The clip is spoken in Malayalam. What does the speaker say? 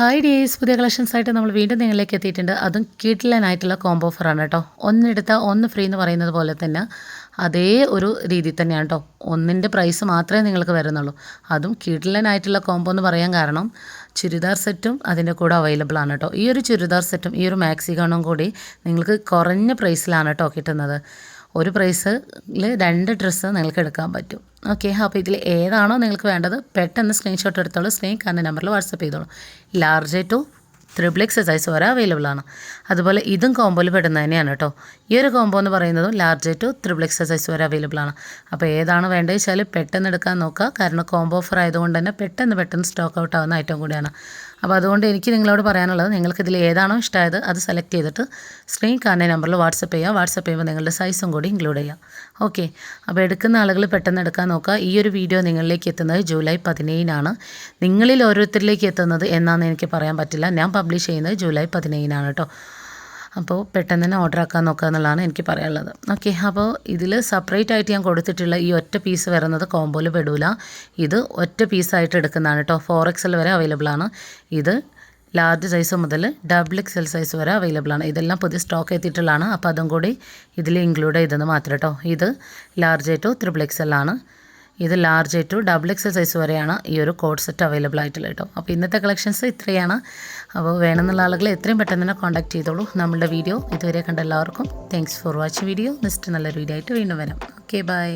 ഹായ് ഡേയ്സ് പുതിയ കളക്ഷൻസ് ആയിട്ട് നമ്മൾ വീണ്ടും നിങ്ങളിലേക്ക് എത്തിയിട്ടുണ്ട്. അതും കിഡിലനായിട്ടുള്ള കോംബോ ഓഫറാണ് കേട്ടോ. ഒന്നെടുത്ത ഒന്ന് ഫ്രീ എന്ന് പറയുന്നത് പോലെ തന്നെ അതേ ഒരു രീതി തന്നെയാണ് കേട്ടോ. ഒന്നിന്റെ പ്രൈസ് മാത്രമേ നിങ്ങൾക്ക് വരുന്നുള്ളൂ. അതും കിഡിലനായിട്ടുള്ള കോംബോ എന്ന് പറയാൻ കാരണം ചുരിദാർ സെറ്റും അതിന്റെ കൂടെ അവൈലബിൾ ആണ് കേട്ടോ. ഈ ഒരു ചുരിദാർ സെറ്റും ഈ ഒരു മാക്സി ഗണും കൂടി നിങ്ങൾക്ക് കുറഞ്ഞ പ്രൈസിലാണ് കേട്ടോ കിട്ടുന്നത്. ഒരു പ്രൈസിൽ രണ്ട് ഡ്രസ്സ് നിങ്ങൾക്ക് എടുക്കാൻ പറ്റും. ഓക്കെ അപ്പോൾ ഇതിൽ ഏതാണോ നിങ്ങൾക്ക് വേണ്ടത് പെട്ടെന്ന് സ്ക്രീൻഷോട്ട് എടുത്തോളൂ സ്ക്രീൻ കാണുന്ന നമ്പറിൽ വാട്സപ്പ് ചെയ്തോളൂ. Large to triple X size വരെ അവൈലബിൾ ആണ്. അതുപോലെ ഇതും കോമ്പോയിൽ പെടുന്നത് തന്നെയാണ് കേട്ടോ ഈ ഒരു കോമ്പോ എന്ന് പറയുന്നതും large to triple X size വരെ അവൈലബിൾ ആണ്. അപ്പോൾ ഏതാണ് വേണ്ടത് വെച്ചാൽ പെട്ടെന്ന് എടുക്കാൻ നോക്കുക. കാരണം കോമ്പോ ഓഫർ ആയതുകൊണ്ട് തന്നെ പെട്ടെന്ന് പെട്ടെന്ന് സ്റ്റോക്ക് ഔട്ട് ആവുന്ന ഐറ്റം കൂടിയാണ്. അപ്പോൾ അതുകൊണ്ട് എനിക്ക് നിങ്ങളോട് പറയാനുള്ളത് നിങ്ങൾക്ക് ഇതിൽ ഏതാണോ ഇഷ്ടമായത് അത് സെലക്ട് ചെയ്തിട്ട് സ്ക്രീൻ കാണുന്ന നമ്പറിൽ വാട്സപ്പ് ചെയ്യുക. വാട്സപ്പ് ചെയ്യുമ്പോൾ നിങ്ങളുടെ സൈസും കൂടി ഇൻക്ലൂഡ് ചെയ്യാം ഓക്കെ. അപ്പോൾ എടുക്കുന്ന ആളുകൾ പെട്ടെന്ന് എടുക്കാൻ നോക്കുക. ഈ ഒരു വീഡിയോ നിങ്ങളിലേക്ക് എത്തുന്നത് ജൂലൈ പതിനേഴിനാണ്. നിങ്ങളിൽ ഓരോരുത്തരിലേക്ക് എത്തുന്നത് എന്നാന്ന് എനിക്ക് പറയാൻ പറ്റില്ല. ഞാൻ പബ്ലിഷ് ചെയ്യുന്നത് ജൂലൈ പതിനേഴിനാണ് കേട്ടോ. അപ്പോൾ പെട്ടെന്ന് തന്നെ ഓർഡർ ആക്കാൻ നോക്കുക എന്നുള്ളതാണ് എനിക്ക് പറയാനുള്ളത്. ഓക്കെ അപ്പോൾ ഇതിൽ സെപ്പറേറ്റ് ആയിട്ട് ഞാൻ കൊടുത്തിട്ടുള്ള ഈ ഒറ്റ പീസ് വരുന്നത് കോംബോയിൽ പെടൂല. ഇത് ഒറ്റ പീസായിട്ട് എടുക്കുന്നതാണ് കേട്ടോ ഫോർ എക്സൽ വരെ അവൈലബിൾ ആണ്. ഇത് ലാർജ് സൈസ് മുതൽ ഡബിൾ എക്സ് എൽ സൈസ് വരെ അവൈലബിൾ ആണ്. ഇതെല്ലാം പുതിയ സ്റ്റോക്ക് എത്തിയിട്ടുള്ളതാണ്. അപ്പോൾ അതും കൂടി ഇതിൽ ഇൻക്ലൂഡ് ചെയ്തെന്ന് മാത്രം കേട്ടോ ഇത് ലാർജ് ടു ത്രിബിൾ എൽ ആണ്. ഇത് large to double X size വരെയാണ് ഈ ഒരു കോഡ് സെറ്റ് അവൈലബിൾ ആയിട്ടുള്ളത് കേട്ടോ അപ്പോൾ ഇന്നത്തെ കളക്ഷൻസ് ഇത്രയാണ്. അപ്പോൾ വേണമെന്നുള്ള ആളുകൾ എത്രയും പെട്ടെന്ന് തന്നെ കോൺടാക്ട് ചെയ്തോളൂ നമ്മുടെ വീഡിയോ ഇതുവരെ കണ്ട എല്ലാവർക്കും thanks for watching video next നല്ലൊരു വീഡിയോ ആയിട്ട് വീണ്ടും വരാം. Okay bye